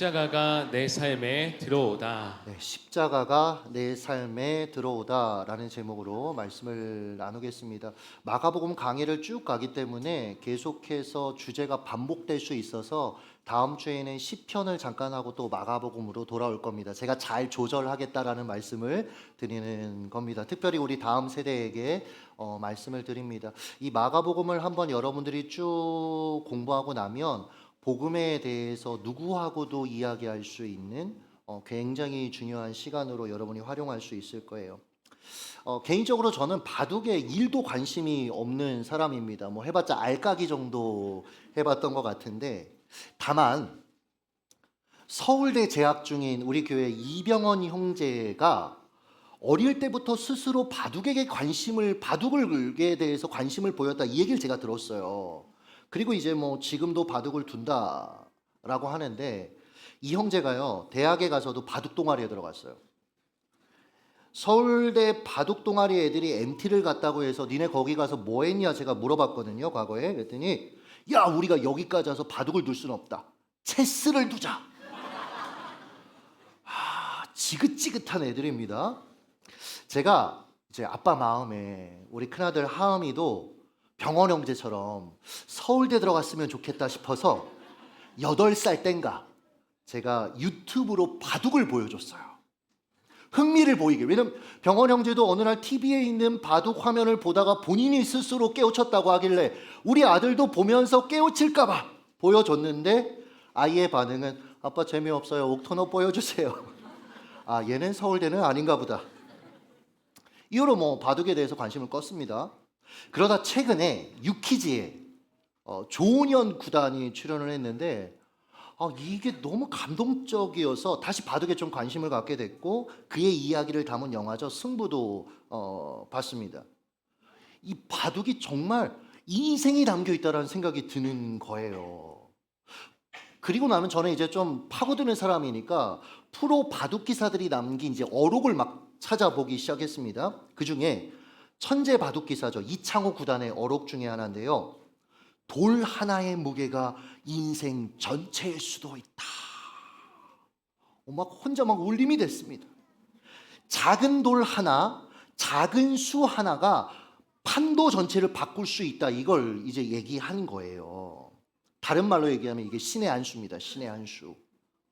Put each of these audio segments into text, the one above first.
십자가가 내 삶에 들어오다. 네, 십자가가 내 삶에 들어오다라는 제목으로 말씀을 나누겠습니다. 마가복음 강의를 쭉 가기 때문에 계속해서 주제가 반복될 수 있어서 다음 주에는 시편을 잠깐 하고 또 마가복음으로 돌아올 겁니다. 제가 잘 조절하겠다라는 말씀을 드리는 겁니다. 특별히 우리 다음 세대에게 어, 말씀을 드립니다. 이 마가복음을 한번 여러분들이 쭉 공부하고 나면 복음에 대해서 누구하고도 이야기할 수 있는 어, 굉장히 중요한 시간으로 여러분이 활용할 수 있을 거예요. 어, 개인적으로 저는 바둑에 일도 관심이 없는 사람입니다. 뭐 해봤자 알까기 정도 해봤던 것 같은데 다만 서울대 재학 중인 우리 교회 이병헌 형제가 어릴 때부터 스스로 바둑에게 관심을 바둑을에 대해서 관심을 보였다 이 얘기를 제가 들었어요. 그리고 이제 뭐 지금도 바둑을 둔다라고 하는데 이 형제가요 대학에 가서도 바둑 동아리에 들어갔어요. 서울대 바둑 동아리 애들이 MT를 갔다고 해서 니네 거기 가서 뭐 했냐 제가 물어봤거든요 과거에. 그랬더니 야 우리가 여기까지 와서 바둑을 둘 수는 없다. 체스를 두자. 아 지긋지긋한 애들입니다. 제가 이제 아빠 마음에 우리 큰아들 하음이도 병원 형제처럼 서울대 들어갔으면 좋겠다 싶어서 여덟 살 땐가 제가 유튜브로 바둑을 보여줬어요. 흥미를 보이게. 왜냐면 병원 형제도 어느 날 TV에 있는 바둑 화면을 보다가 본인이 스스로 깨우쳤다고 하길래 우리 아들도 보면서 깨우칠까봐 보여줬는데 아이의 반응은 아빠 재미없어요. 옥토너 보여주세요. 아 얘는 서울대는 아닌가 보다. 이후로 뭐 바둑에 대해서 관심을 껐습니다. 그러다 최근에 유키즈에 어, 조은현 구단이 출연을 했는데 아, 이게 너무 감동적이어서 다시 바둑에 좀 관심을 갖게 됐고 그의 이야기를 담은 영화죠 승부도 어, 봤습니다. 이 바둑이 정말 인생이 담겨 있다라는 생각이 드는 거예요. 그리고 나면 저는 이제 좀 파고드는 사람이니까 프로 바둑 기사들이 남긴 이제 어록을 막 찾아보기 시작했습니다. 그 중에 천재 바둑 기사죠 이창호 구단의 어록 중에 하나인데요. 돌 하나의 무게가 인생 전체일 수도 있다. 어, 막 혼자 막 울림이 됐습니다. 작은 돌 하나, 작은 수 하나가 판도 전체를 바꿀 수 있다. 이걸 이제 얘기한 거예요. 다른 말로 얘기하면 이게 신의 한 수입니다. 신의 한 수.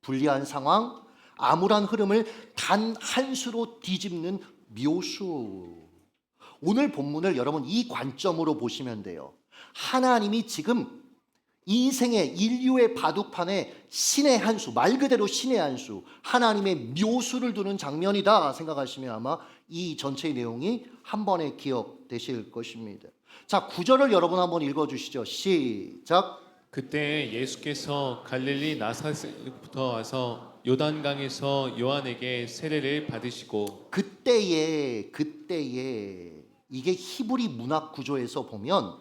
불리한 상황, 암울한 흐름을 단 한 수로 뒤집는 묘수. 오늘 본문을 여러분 이 관점으로 보시면 돼요. 하나님이 지금 인생의 인류의 바둑판에 신의 한 수, 말 그대로 신의 한 수, 하나님의 묘수를 두는 장면이다 생각하시면 아마 이 전체의 내용이 한 번에 기억되실 것입니다. 자, 구절을 여러분 한번 읽어 주시죠. 시작. 그때 예수께서 갈릴리 나사렛부터 와서 요단강에서 요한에게 세례를 받으시고 그때에 그때에 이게 히브리 문학 구조에서 보면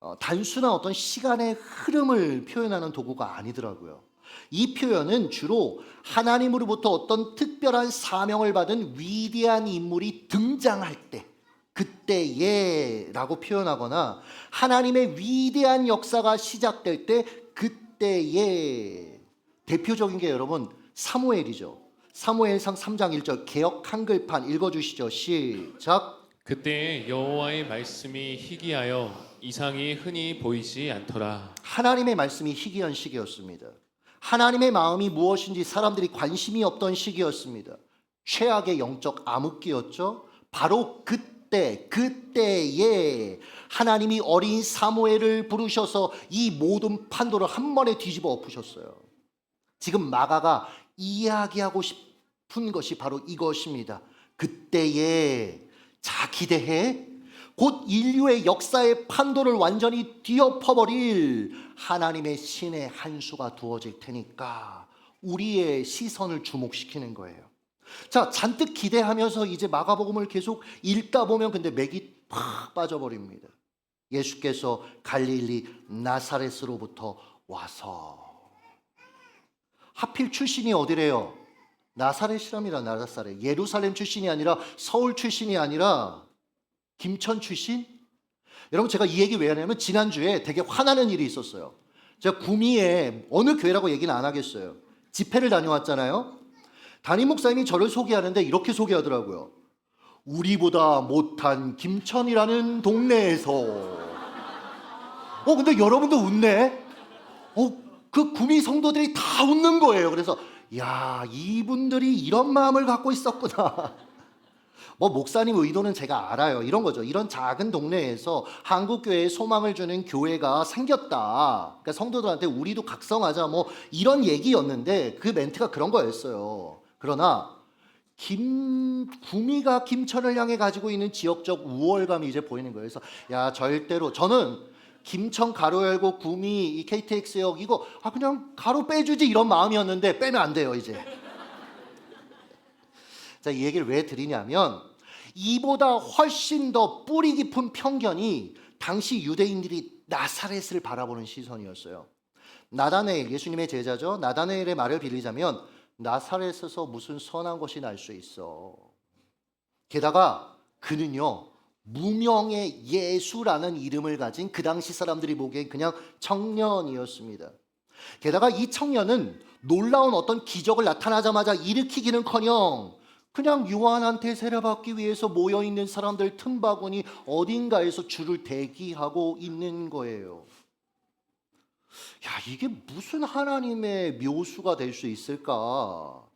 어, 단순한 어떤 시간의 흐름을 표현하는 도구가 아니더라고요. 이 표현은 주로 하나님으로부터 어떤 특별한 사명을 받은 위대한 인물이 등장할 때 그때에라고 표현하거나 하나님의 위대한 역사가 시작될 때 그때에 대표적인 게 여러분 사무엘이죠. 사무엘상 3장 1절 개역 한글판 읽어 주시죠. 시작. 그때 여호와의 말씀이 희귀하여 이상이 흔히 보이지 않더라. 하나님의 말씀이 희귀한 시기였습니다. 하나님의 마음이 무엇인지 사람들이 관심이 없던 시기였습니다. 최악의 영적 암흑기였죠. 바로 그때, 그때에 하나님이 어린 사무엘을 부르셔서 이 모든 판도를 한 번에 뒤집어 엎으셨어요. 지금 마가가 이야기하고 싶은 것이 바로 이것입니다. 그때에 자 기대해 곧 인류의 역사의 판도를 완전히 뒤엎어버릴 하나님의 신의 한 수가 두어질 테니까 우리의 시선을 주목시키는 거예요. 자, 잔뜩 기대하면서 이제 마가복음을 계속 읽다 보면 근데 맥이 팍 빠져버립니다. 예수께서 갈릴리 나사렛으로부터 와서 하필 출신이 어디래요? 나사렛이랍니다. 나사렛. 예루살렘 출신이 아니라 서울 출신이 아니라 김천 출신? 여러분 제가 이 얘기 왜 하냐면 지난주에 되게 화나는 일이 있었어요. 제가 구미에 어느 교회라고 얘기는 안 하겠어요. 집회를 다녀왔잖아요. 담임 목사님이 저를 소개하는데 이렇게 소개하더라고요. 우리보다 못한 김천이라는 동네에서. 어, 근데 여러분도 웃네? 어, 그 구미 성도들이 다 웃는 거예요. 그래서, 야, 이분들이 이런 마음을 갖고 있었구나. 뭐, 목사님 의도는 제가 알아요. 이런 거죠. 이런 작은 동네에서 한국 교회에 소망을 주는 교회가 생겼다. 그러니까 성도들한테 우리도 각성하자. 뭐, 이런 얘기였는데 그 멘트가 그런 거였어요. 그러나, 김 구미가 김천을 향해 가지고 있는 지역적 우월감이 이제 보이는 거예요. 그래서 야 절대로 저는 김천 가로 열고 구미 이 KTX역 이거 아 그냥 가로 빼주지 이런 마음이었는데 빼면 안 돼요 이제. 자 이 얘기를 왜 드리냐면 이보다 훨씬 더 뿌리 깊은 편견이 당시 유대인들이 나사렛을 바라보는 시선이었어요. 나다네일 예수님의 제자죠. 나다네일의 말을 빌리자면 나사렛에서 무슨 선한 것이 날 수 있어. 게다가 그는요 무명의 예수라는 이름을 가진 그 당시 사람들이 보기엔 그냥 청년이었습니다. 게다가 이 청년은 놀라운 어떤 기적을 나타나자마자 일으키기는 커녕 그냥 요한한테 세례받기 위해서 모여 있는 사람들 틈바구니 어딘가에서 줄을 대기하고 있는 거예요. 야, 이게 무슨 하나님의 묘수가 될 수 있을까?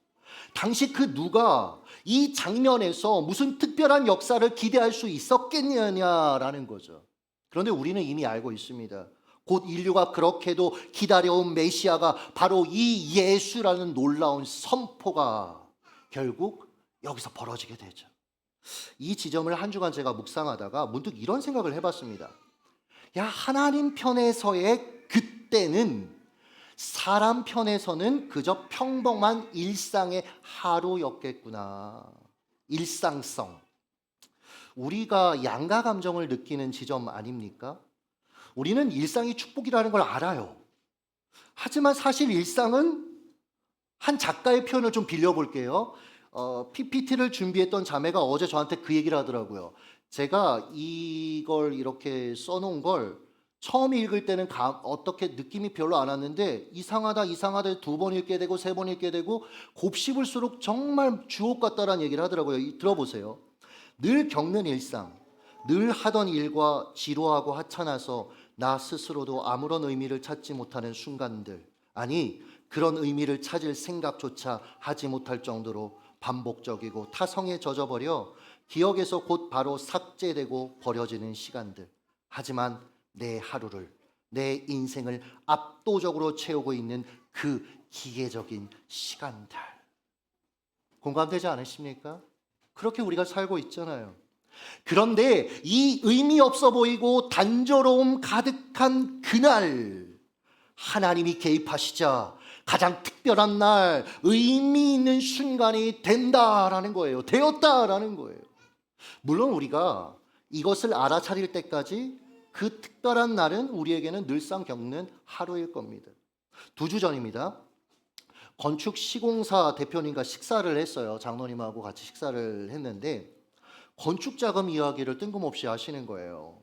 당시 그 누가 이 장면에서 무슨 특별한 역사를 기대할 수 있었겠느냐라는 거죠. 그런데 우리는 이미 알고 있습니다. 곧 인류가 그렇게도 기다려온 메시아가 바로 이 예수라는 놀라운 선포가 결국 여기서 벌어지게 되죠. 이 지점을 한 주간 제가 묵상하다가 문득 이런 생각을 해봤습니다. 야, 하나님 편에서의 그때는 사람 편에서는 그저 평범한 일상의 하루였겠구나. 일상성. 우리가 양가 감정을 느끼는 지점 아닙니까? 우리는 일상이 축복이라는 걸 알아요. 하지만 사실 일상은 한 작가의 표현을 좀 빌려볼게요. 어, PPT를 준비했던 자매가 어제 저한테 그 얘기를 하더라고요. 제가 이걸 이렇게 써놓은 걸 처음 읽을 때는 감- 어떻게 느낌이 별로 안 왔는데 이상하다 이상하다 두 번 읽게 되고 세 번 읽게 되고 곱씹을수록 정말 주옥 같다라는 얘기를 하더라고요. 이- 들어보세요. 늘 겪는 일상, 늘 하던 일과 지루하고 하찮아서 나 스스로도 아무런 의미를 찾지 못하는 순간들, 아니 그런 의미를 찾을 생각조차 하지 못할 정도로 반복적이고 타성에 젖어버려 기억에서 곧 바로 삭제되고 버려지는 시간들. 하지만 내 하루를, 내 인생을 압도적으로 채우고 있는 그 기계적인 시간들. 공감되지 않으십니까? 그렇게 우리가 살고 있잖아요. 그런데 이 의미 없어 보이고 단조로움 가득한 그날 하나님이 개입하시자 가장 특별한 날 의미 있는 순간이 된다라는 거예요. 되었다라는 거예요. 물론 우리가 이것을 알아차릴 때까지 그 특별한 날은 우리에게는 늘상 겪는 하루일 겁니다. 두 주 전입니다. 건축 시공사 대표님과 식사를 했어요. 장로님하고 같이 식사를 했는데 건축 자금 이야기를 뜬금없이 하시는 거예요.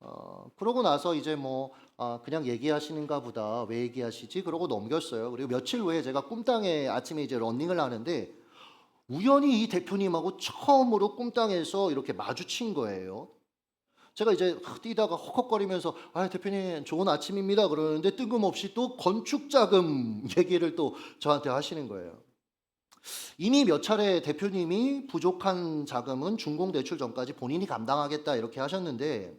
어, 그러고 나서 이제 뭐 아, 그냥 얘기하시는가 보다 왜 얘기하시지? 그러고 넘겼어요. 그리고 며칠 후에 제가 꿈땅에 아침에 이제 런닝을 하는데 우연히 이 대표님하고 처음으로 꿈땅에서 이렇게 마주친 거예요. 제가 이제 뛰다가 헉헉거리면서 아 대표님 좋은 아침입니다 그러는데 뜬금없이 또 건축 자금 얘기를 또 저한테 하시는 거예요. 이미 몇 차례 대표님이 부족한 자금은 준공 대출 전까지 본인이 감당하겠다 이렇게 하셨는데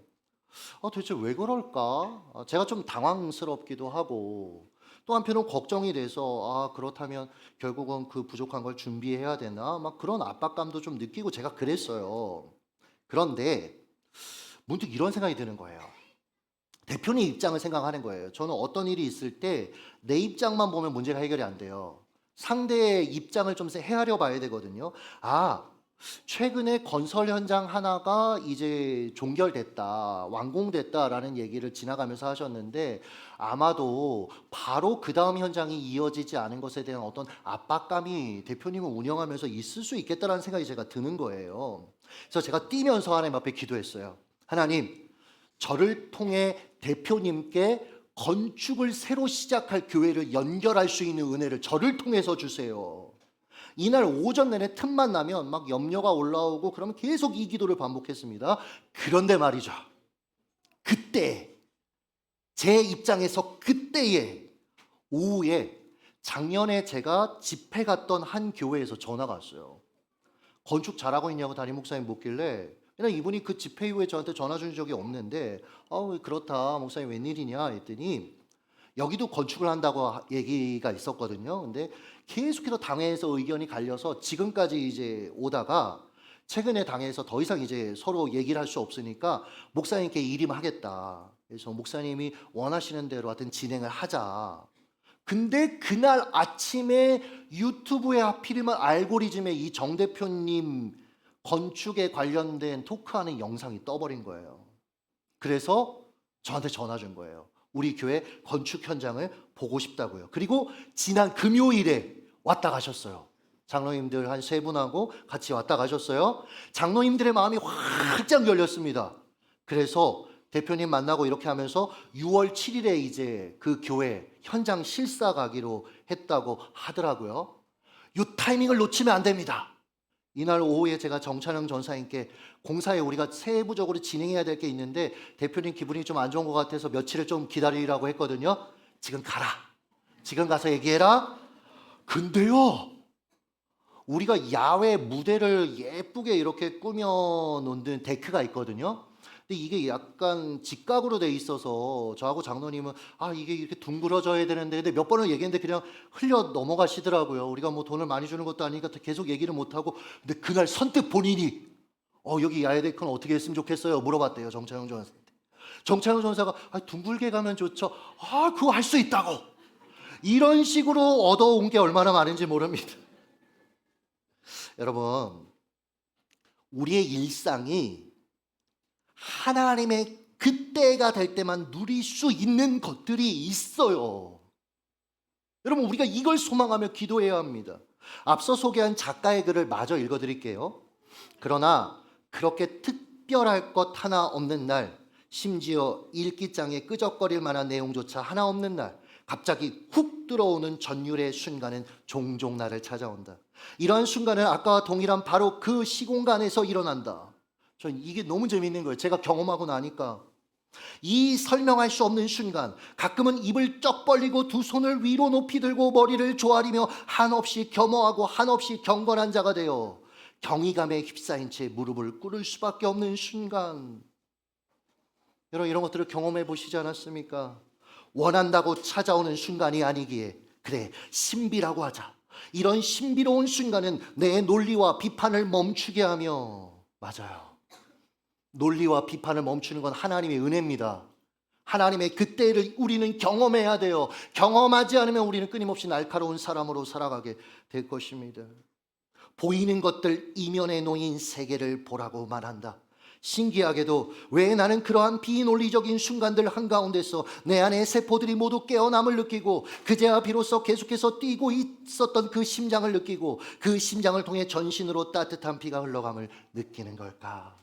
아, 도대체 왜 그럴까? 아, 제가 좀 당황스럽기도 하고 또 한편은 걱정이 돼서 아 그렇다면 결국은 그 부족한 걸 준비해야 되나 막 그런 압박감도 좀 느끼고 제가 그랬어요. 그런데 문득 이런 생각이 드는 거예요. 대표님 입장을 생각하는 거예요. 저는 어떤 일이 있을 때 내 입장만 보면 문제가 해결이 안 돼요. 상대의 입장을 좀 헤아려 봐야 되거든요. 아, 최근에 건설 현장 하나가 이제 종결됐다, 완공됐다라는 얘기를 지나가면서 하셨는데 아마도 바로 그 다음 현장이 이어지지 않은 것에 대한 어떤 압박감이 대표님을 운영하면서 있을 수 있겠다라는 생각이 제가 드는 거예요. 그래서 제가 뛰면서 하나님 앞에 기도했어요. 하나님, 저를 통해 대표님께 건축을 새로 시작할 교회를 연결할 수 있는 은혜를 저를 통해서 주세요. 이날 오전 내내 틈만 나면 막 염려가 올라오고 그러면 계속 이 기도를 반복했습니다. 그런데 말이죠. 그때 제 입장에서 그때에 오후에 작년에 제가 집회 갔던 한 교회에서 전화가 왔어요. 건축 잘하고 있냐고 담임 목사님 묻길래 그냥 이분이 그 집회 이후에 저한테 전화 준 적이 없는데 아 그렇다 목사님 웬일이냐 했더니 여기도 건축을 한다고 하- 얘기가 있었거든요. 근데 계속해서 당회에서 의견이 갈려서 지금까지 이제 오다가 최근에 당에서 더 이상 이제 서로 얘기를 할 수 없으니까 목사님께 일임하겠다. 그래서 목사님이 원하시는 대로 하여튼 진행을 하자. 근데 그날 아침에 유튜브에 하필이면 알고리즘에 이 정 대표님 건축에 관련된 토크하는 영상이 떠버린 거예요. 그래서 저한테 전화 준 거예요. 우리 교회 건축 현장을 보고 싶다고요. 그리고 지난 금요일에 왔다 가셨어요. 장로님들 한 세 분하고 같이 왔다 가셨어요. 장로님들의 마음이 활짝 열렸습니다. 그래서 대표님 만나고 이렇게 하면서 6월 7일에 이제 그 교회 현장 실사 가기로 했다고 하더라고요. 이 타이밍을 놓치면 안 됩니다. 이날 오후에 제가 정찬영 전사님께 공사에 우리가 세부적으로 진행해야 될 게 있는데 대표님 기분이 좀 안 좋은 것 같아서 며칠을 좀 기다리라고 했거든요. 지금 가라. 지금 가서 얘기해라. 근데요. 우리가 야외 무대를 예쁘게 이렇게 꾸며 놓는 데크가 있거든요. 근데 이게 약간 직각으로 돼 있어서 저하고 장로님은 아 이게 이렇게 둥그러져야 되는데 근데 몇 번을 얘기했는데 그냥 흘려 넘어가시더라고요. 우리가 뭐 돈을 많이 주는 것도 아니니까 계속 얘기를 못 하고 근데 그날 선뜻 본인이 어 여기 야외 데크는 어떻게 했으면 좋겠어요 물어봤대요 정창영 전사한테. 정창영 전사가 아, 둥글게 가면 좋죠. 아 그거 할 수 있다고. 이런 식으로 얻어온 게 얼마나 많은지 모릅니다. 여러분, 우리의 일상이 하나님의 그때가 될 때만 누릴 수 있는 것들이 있어요. 여러분, 우리가 이걸 소망하며 기도해야 합니다. 앞서 소개한 작가의 글을 마저 읽어드릴게요. 그러나 그렇게 특별할 것 하나 없는 날, 심지어 일기장에 끄적거릴 만한 내용조차 하나 없는 날, 갑자기 훅 들어오는 전율의 순간은 종종 나를 찾아온다. 이러한 순간은 아까와 동일한 바로 그 시공간에서 일어난다. 전 이게 너무 재밌는 거예요. 제가 경험하고 나니까. 이 설명할 수 없는 순간, 가끔은 입을 쩍 벌리고 두 손을 위로 높이 들고 머리를 조아리며 한없이 겸허하고 한없이 경건한 자가 되어 경이감에 휩싸인 채 무릎을 꿇을 수밖에 없는 순간. 여러분 이런 것들을 경험해 보시지 않았습니까? 원한다고 찾아오는 순간이 아니기에 그래 신비라고 하자. 이런 신비로운 순간은 내 논리와 비판을 멈추게 하며 맞아요. 논리와 비판을 멈추는 건 하나님의 은혜입니다. 하나님의 그때를 우리는 경험해야 돼요. 경험하지 않으면 우리는 끊임없이 날카로운 사람으로 살아가게 될 것입니다. 보이는 것들 이면에 놓인 세계를 보라고 말한다. 신기하게도 왜 나는 그러한 비논리적인 순간들 한가운데서 내 안의 세포들이 모두 깨어남을 느끼고 그제야 비로소 계속해서 뛰고 있었던 그 심장을 느끼고 그 심장을 통해 전신으로 따뜻한 피가 흘러감을 느끼는 걸까?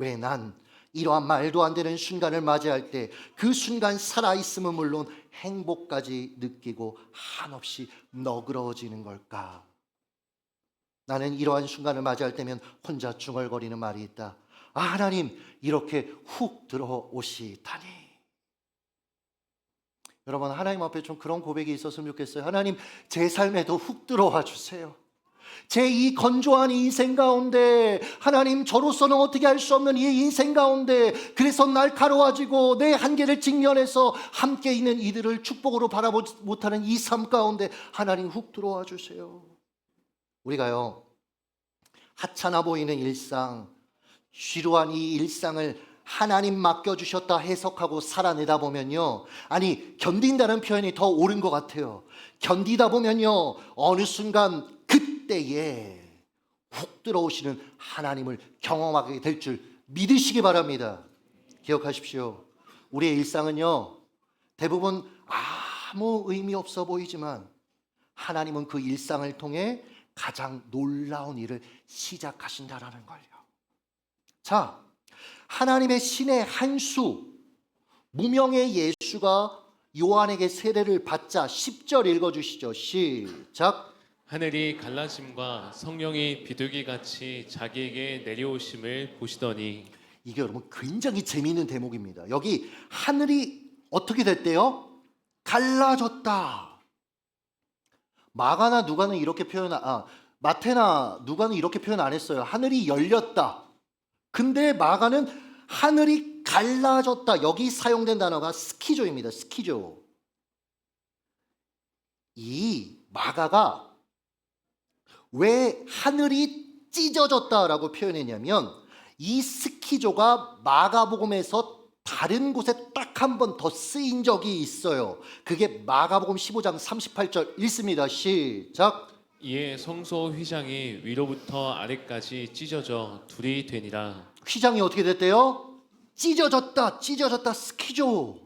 왜 난 이러한 말도 안 되는 순간을 맞이할 때 그 순간 살아있음은 물론 행복까지 느끼고 한없이 너그러워지는 걸까? 나는 이러한 순간을 맞이할 때면 혼자 중얼거리는 말이 있다. 아, 하나님, 이렇게 훅 들어오시다니. 여러분, 하나님 앞에 좀 그런 고백이 있었으면 좋겠어요. 하나님, 제 삶에도 훅 들어와 주세요. 제 이 건조한 인생 가운데 하나님 저로서는 어떻게 할 수 없는 이 인생 가운데 그래서 날카로워지고 내 한계를 직면해서 함께 있는 이들을 축복으로 바라보지 못하는 이 삶 가운데 하나님 훅 들어와 주세요. 우리가요 하찮아 보이는 일상 쉬루한 이 일상을 하나님 맡겨주셨다 해석하고 살아내다 보면요. 아니, 견딘다는 표현이 더 옳은 것 같아요. 견디다 보면요. 어느 순간 그 때에 훅 들어오시는 하나님을 경험하게 될 줄 믿으시기 바랍니다. 기억하십시오. 우리의 일상은요. 대부분 아무 의미 없어 보이지만 하나님은 그 일상을 통해 가장 놀라운 일을 시작하신다라는 걸요. 자, 하나님의 신의 한 수, 무명의 예수가 요한에게 세례를 받자 10절 읽어 주시죠. 시작. 하늘이 갈라짐과 성령이 비둘기 같이 자기에게 내려오심을 보시더니 이게 여러분 굉장히 재미있는 대목입니다. 여기 하늘이 어떻게 됐대요? 갈라졌다. 마가나 누가는 이렇게 표현 아 마테나 누가는 이렇게 표현 안 했어요. 하늘이 열렸다. 근데 마가는 하늘이 갈라졌다. 여기 사용된 단어가 스키조입니다. 스키조. 이 마가가 왜 하늘이 찢어졌다라고 표현했냐면 이 스키조가 마가복음에서 다른 곳에 딱 한 번 더 쓰인 적이 있어요. 그게 마가복음 15장 38절 읽습니다. 시작. 이에 성소 휘장이 위로부터 아래까지 찢어져 둘이 되니라 휘장이 어떻게 됐대요? 찢어졌다, 찢어졌다, 스키조.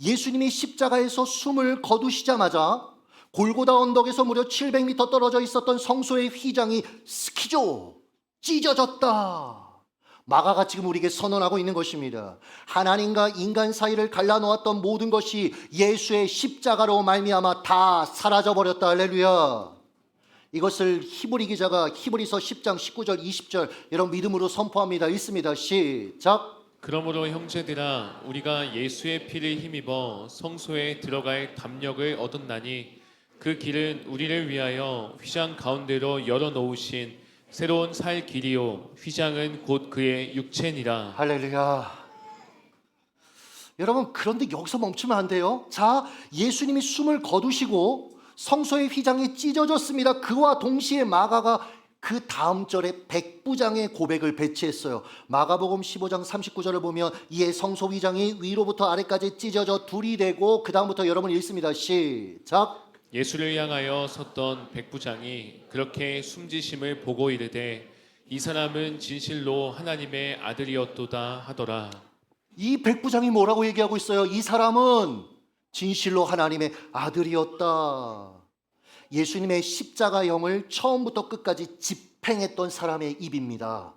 예수님이 십자가에서 숨을 거두시자마자 골고다 언덕에서 무려 700m 떨어져 있었던 성소의 휘장이 스키조, 찢어졌다. 마가가 지금 우리에게 선언하고 있는 것입니다. 하나님과 인간 사이를 갈라놓았던 모든 것이 예수의 십자가로 말미암아 다 사라져 버렸다. 할렐루야. 이것을 히브리 기자가 히브리서 10장 19절 20절 여러분 믿음으로 선포합니다. 읽습니다. 시작. 그러므로 형제들아 우리가 예수의 피를 힘입어 성소에 들어갈 담력을 얻었나니 그 길은 우리를 위하여 휘장 가운데로 열어 놓으신 새로운 살 길이요 휘장은 곧 그의 육체니라 할렐루야. 여러분 그런데 여기서 멈추면 안 돼요. 자, 예수님이 숨을 거두시고 성소의 휘장이 찢어졌습니다. 그와 동시에 마가가 그 다음 절에 백부장의 고백을 배치했어요. 마가복음 15장 39절을 보면 이에 성소 휘장이 위로부터 아래까지 찢어져 둘이 되고 그 다음부터 여러분 읽습니다. 시작. 예수를 향하여 섰던 백부장이 그렇게 숨지심을 보고 이르되 이 사람은 진실로 하나님의 아들이었도다 하더라 이 백부장이 뭐라고 얘기하고 있어요? 이 사람은 진실로 하나님의 아들이었다. 예수님의 십자가 형을 처음부터 끝까지 집행했던 사람의 입입니다.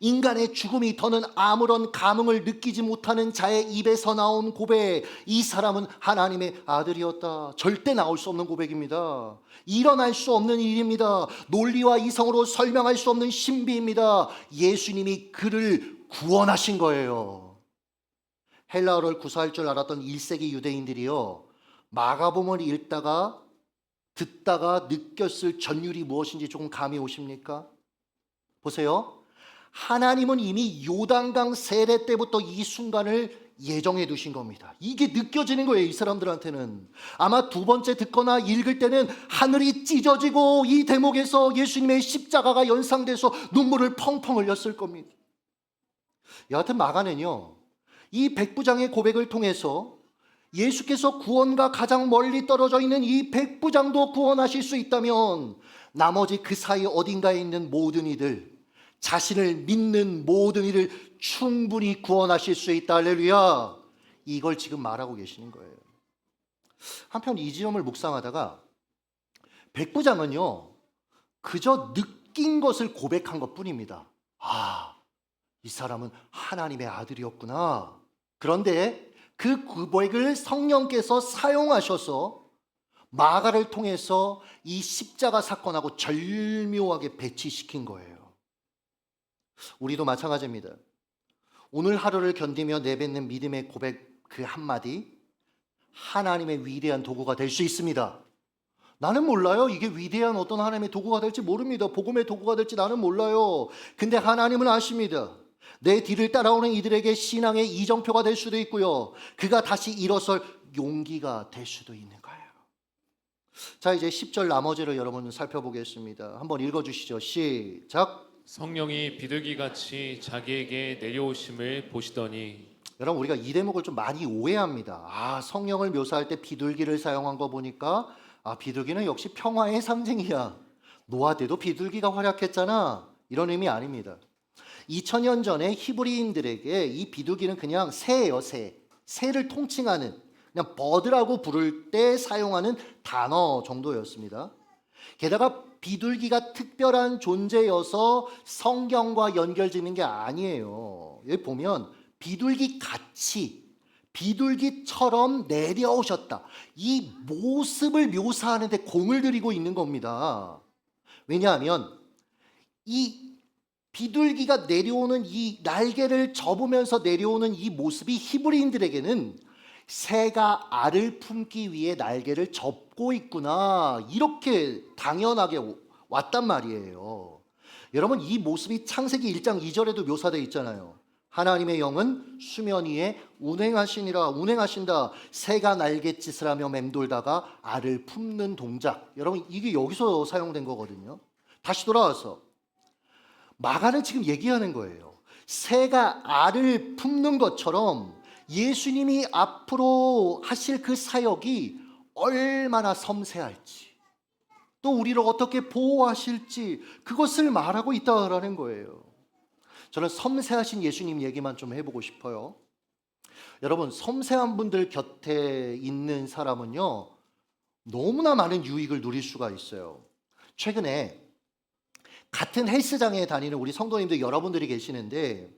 인간의 죽음이 더는 아무런 감흥을 느끼지 못하는 자의 입에서 나온 고백. 이 사람은 하나님의 아들이었다. 절대 나올 수 없는 고백입니다. 일어날 수 없는 일입니다. 논리와 이성으로 설명할 수 없는 신비입니다. 예수님이 그를 구원하신 거예요. 헬라어를 구사할 줄 알았던 1세기 유대인들이요. 마가복음을 읽다가 듣다가 느꼈을 전율이 무엇인지 조금 감이 오십니까? 보세요. 하나님은 이미 요단강 세례 때부터 이 순간을 예정해 두신 겁니다. 이게 느껴지는 거예요, 이 사람들한테는. 아마 두 번째 듣거나 읽을 때는 하늘이 찢어지고 이 대목에서 예수님의 십자가가 연상돼서 눈물을 펑펑 흘렸을 겁니다. 여하튼 마가는요, 이 백부장의 고백을 통해서 예수께서 구원과 가장 멀리 떨어져 있는 이 백부장도 구원하실 수 있다면 나머지 그 사이 어딘가에 있는 모든 이들, 자신을 믿는 모든 이를 충분히 구원하실 수 있다. 할렐루야. 이걸 지금 말하고 계시는 거예요. 한편 이 지점을 묵상하다가 백부장은요, 그저 느낀 것을 고백한 것 뿐입니다. 아, 이 사람은 하나님의 아들이었구나. 그런데 그 고백을 성령께서 사용하셔서 마가를 통해서 이 십자가 사건하고 절묘하게 배치시킨 거예요. 우리도 마찬가지입니다. 오늘 하루를 견디며 내뱉는 믿음의 고백 그 한마디 하나님의 위대한 도구가 될 수 있습니다. 나는 몰라요. 이게 위대한 어떤 하나님의 도구가 될지 모릅니다. 복음의 도구가 될지 나는 몰라요. 근데 하나님은 아십니다. 내 뒤를 따라오는 이들에게 신앙의 이정표가 될 수도 있고요. 그가 다시 일어설 용기가 될 수도 있는 거예요. 자, 이제 10절 나머지를 여러분 살펴보겠습니다. 한번 읽어 주시죠. 시작. 성령이 비둘기 같이 자기에게 내려오심을 보시더니 여러분 우리가 이 대목을 좀 많이 오해합니다. 아 성령을 묘사할 때 비둘기를 사용한 거 보니까 아 비둘기는 역시 평화의 상징이야. 노아 때도 비둘기가 활약했잖아. 이런 의미 아닙니다. 2000년 전에 히브리인들에게 이 비둘기는 그냥 새예요, 새. 새를 통칭하는 그냥 버드라고 부를 때 사용하는 단어 정도였습니다. 게다가 비둘기가 특별한 존재여서 성경과 연결되는 게 아니에요. 여기 보면 비둘기 같이 비둘기처럼 내려오셨다. 이 모습을 묘사하는데 공을 들이고 있는 겁니다. 왜냐하면 이 비둘기가 내려오는 이 날개를 접으면서 내려오는 이 모습이 히브리인들에게는 새가 알을 품기 위해 날개를 접고 있구나 이렇게 당연하게 오- 왔단 말이에요. 여러분 이 모습이 창세기 1장 2절에도 묘사되어 있잖아요. 하나님의 영은 수면 위에 운행하시니라 운행하신다 새가 날갯짓을 하며 맴돌다가 알을 품는 동작 여러분 이게 여기서 사용된 거거든요. 다시 돌아와서 마가는 지금 얘기하는 거예요. 새가 알을 품는 것처럼 예수님이 앞으로 하실 그 사역이 얼마나 섬세할지 또 우리를 어떻게 보호하실지 그것을 말하고 있다라는 거예요. 저는 섬세하신 예수님 얘기만 좀 해보고 싶어요. 여러분, 섬세한 분들 곁에 있는 사람은요, 너무나 많은 유익을 누릴 수가 있어요. 최근에 같은 헬스장에 다니는 우리 성도님들 여러분들이 계시는데,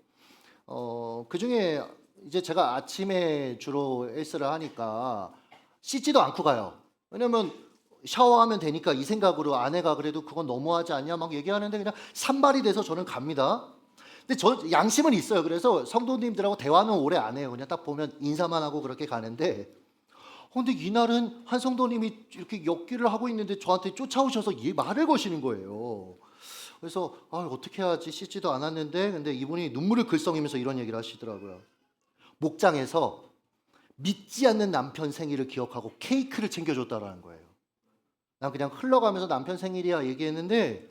어, 그 중에 이제 제가 아침에 주로 헬스를 하니까 씻지도 않고 가요. 왜냐면 샤워하면 되니까 이 생각으로 아내가 그래도 그건 너무하지 않냐 막 얘기하는데 그냥 산발이 돼서 저는 갑니다. 근데 저 양심은 있어요. 그래서 성도님들하고 대화는 오래 안 해요. 그냥 딱 보면 인사만 하고 그렇게 가는데 어, 근데 이날은 한 성도님이 이렇게 엮기를 하고 있는데 저한테 쫓아오셔서 이 말을 거시는 거예요. 그래서 아, 어떻게 하지 씻지도 않았는데 근데 이분이 눈물을 글썽이면서 이런 얘기를 하시더라고요. 목장에서 믿지 않는 남편 생일을 기억하고 케이크를 챙겨줬다라는 거예요. 난 그냥 흘러가면서 남편 생일이야 얘기했는데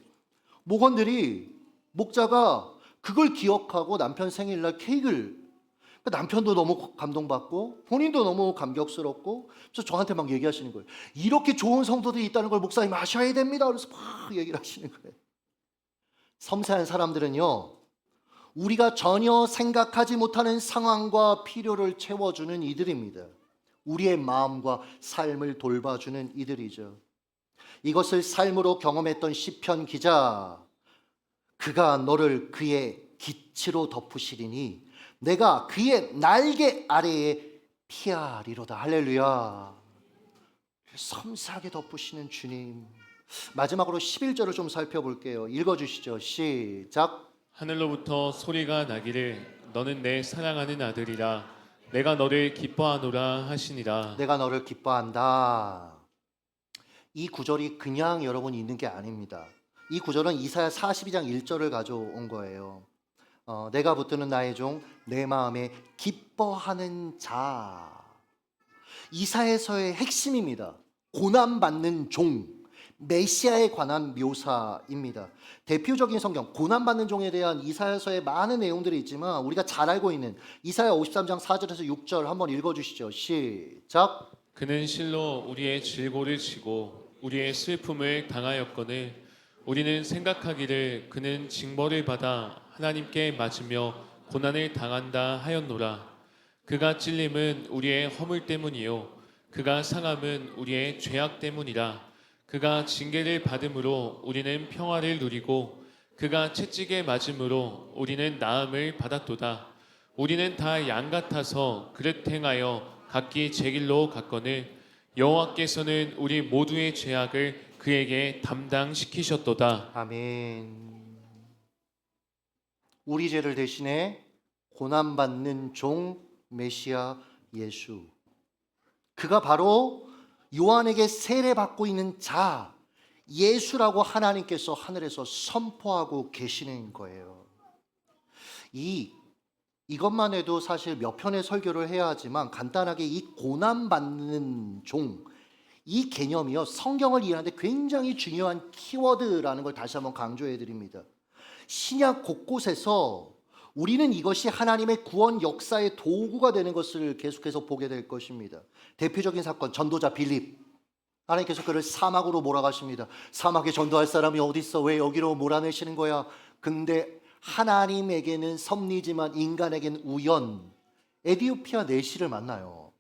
목원들이 목자가 그걸 기억하고 남편 생일날 케이크를 그러니까 남편도 너무 감동받고 본인도 너무 감격스럽고 그래서 저한테 막 얘기하시는 거예요. 이렇게 좋은 성도들이 있다는 걸 목사님 아셔야 됩니다. 그래서 막 얘기를 하시는 거예요. 섬세한 사람들은요. 우리가 전혀 생각하지 못하는 상황과 필요를 채워주는 이들입니다. 우리의 마음과 삶을 돌봐주는 이들이죠. 이것을 삶으로 경험했던 시편 기자 그가 너를 그의 기치로 덮으시리니 내가 그의 날개 아래에 피하리로다. 할렐루야. 섬세하게 덮으시는 주님. 마지막으로 11절을 좀 살펴볼게요. 읽어주시죠. 시작 하늘로부터 소리가 나기를 너는 내 사랑하는 아들이라 내가 너를 기뻐하노라 하시니라 내가 너를 기뻐한다. 이 구절이 그냥 여러분 있는 게 아닙니다. 이 구절은 이사야 42장 1절을 가져온 거예요. 어, 내가 붙드는 나의 종, 내 마음에 기뻐하는 자. 이사에서의 핵심입니다. 고난받는 종, 메시아에 관한 묘사입니다. 대표적인 성경, 고난받는 종에 대한 이사야서의 많은 내용들이 있지만 우리가 잘 알고 있는 이사야 53장 4절에서 6절 한번 읽어 주시죠. 시작. 그는 실로 우리의 질고를 지고 우리의 슬픔을 당하였거늘 우리는 생각하기를 그는 징벌을 받아 하나님께 맞으며 고난을 당한다 하였노라 그가 찔림은 우리의 허물 때문이요 그가 상함은 우리의 죄악 때문이라 그가 징계를 받음으로 우리는 평화를 누리고 그가 채찍에 맞음으로 우리는 나음을 받았도다 우리는 다 양 같아서 그릇 행하여 각기 제 길로 갔거늘 여호와께서는 우리 모두의 죄악을 그에게 담당시키셨도다. 아멘. 우리 죄를 대신해 고난 받는 종 메시아 예수. 그가 바로 요한에게 세례받고 있는 자 예수라고 하나님께서 하늘에서 선포하고 계시는 거예요. 이 이것만 해도 사실 몇 편의 설교를 해야 하지만 간단하게 이 고난받는 종, 이 개념이요 성경을 이해하는데 굉장히 중요한 키워드라는 걸 다시 한번 강조해 드립니다. 신약 곳곳에서 우리는 이것이 하나님의 구원 역사의 도구가 되는 것을 계속해서 보게 될 것입니다. 대표적인 사건 전도자 빌립 하나님께서 그를 사막으로 몰아가십니다. 사막에 전도할 사람이 어디 있어? 왜 여기로 몰아내시는 거야? 근데 하나님에게는 섭리지만 인간에게는 우연. 에디오피아 내시를 만나요.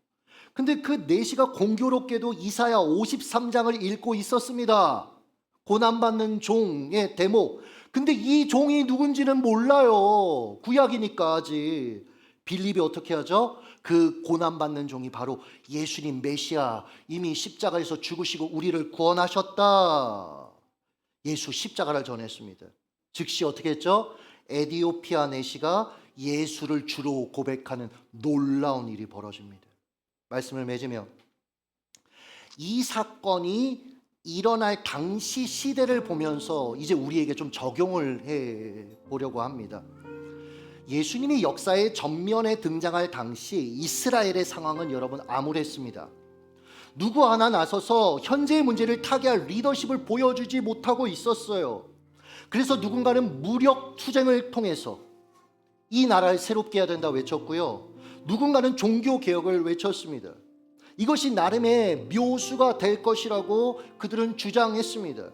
근데 그 내시가 공교롭게도 이사야 53장을 읽고 있었습니다. 고난받는 종의 대목. 근데 이 종이 누군지는 몰라요. 구약이니까 아직. 빌립이 어떻게 하죠? 그 고난받는 종이 바로 예수님 메시아 이미 십자가에서 죽으시고 우리를 구원하셨다. 예수 십자가를 전했습니다. 즉시 어떻게 했죠? 에디오피아 내시가 예수를 주로 고백하는 놀라운 일이 벌어집니다. 말씀을 맺으며 이 사건이 일어날 당시 시대를 보면서 이제 우리에게 좀 적용을 해 보려고 합니다. 예수님이 역사의 전면에 등장할 당시 이스라엘의 상황은 여러분 암울했습니다. 누구 하나 나서서 현재의 문제를 타개할 리더십을 보여주지 못하고 있었어요. 그래서 누군가는 무력 투쟁을 통해서 이 나라를 새롭게 해야 된다 외쳤고요. 누군가는 종교 개혁을 외쳤습니다. 이것이 나름의 묘수가 될 것이라고 그들은 주장했습니다.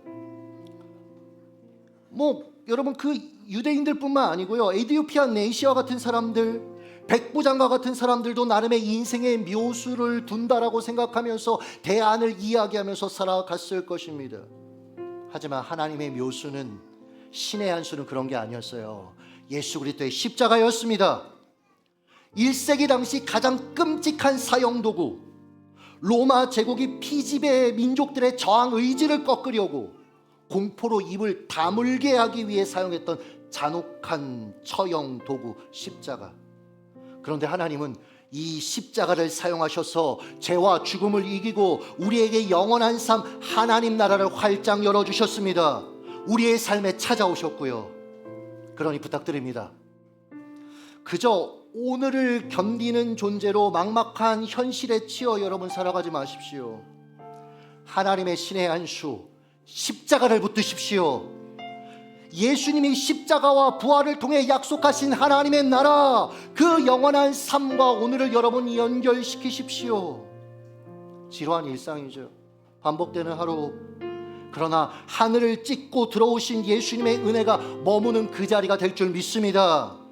뭐 여러분 그 유대인들뿐만 아니고요. 에디오피아 네시아 같은 사람들 백부장과 같은 사람들도 나름의 인생의 묘수를 둔다라고 생각하면서 대안을 이야기하면서 살아갔을 것입니다. 하지만 하나님의 묘수는 신의 한 수는 그런 게 아니었어요. 예수 그리스도의 십자가였습니다. 1세기 당시 가장 끔찍한 사형 도구 로마 제국이 피지배 민족들의 저항 의지를 꺾으려고 공포로 입을 다물게 하기 위해 사용했던 잔혹한 처형 도구 십자가. 그런데 하나님은 이 십자가를 사용하셔서 죄와 죽음을 이기고 우리에게 영원한 삶 하나님 나라를 활짝 열어 주셨습니다. 우리의 삶에 찾아오셨고요. 그러니 부탁드립니다. 그저 오늘을 견디는 존재로 막막한 현실에 치여 여러분 살아가지 마십시오. 하나님의 신의 한수 십자가를 붙드십시오. 예수님이 십자가와 부활을 통해 약속하신 하나님의 나라 그 영원한 삶과 오늘을 여러분 연결시키십시오. 지루한 일상이죠. 반복되는 하루. 그러나 하늘을 찍고 들어오신 예수님의 은혜가 머무는 그 자리가 될 줄 믿습니다.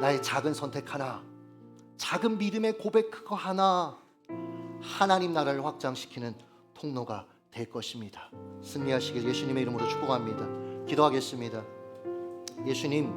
나의 작은 선택 하나, 작은 믿음의 고백 그거 하나, 하나님 나라를 확장시키는 통로가 될 것입니다. 승리하시길 예수님의 이름으로 축복합니다. 기도하겠습니다. 예수님,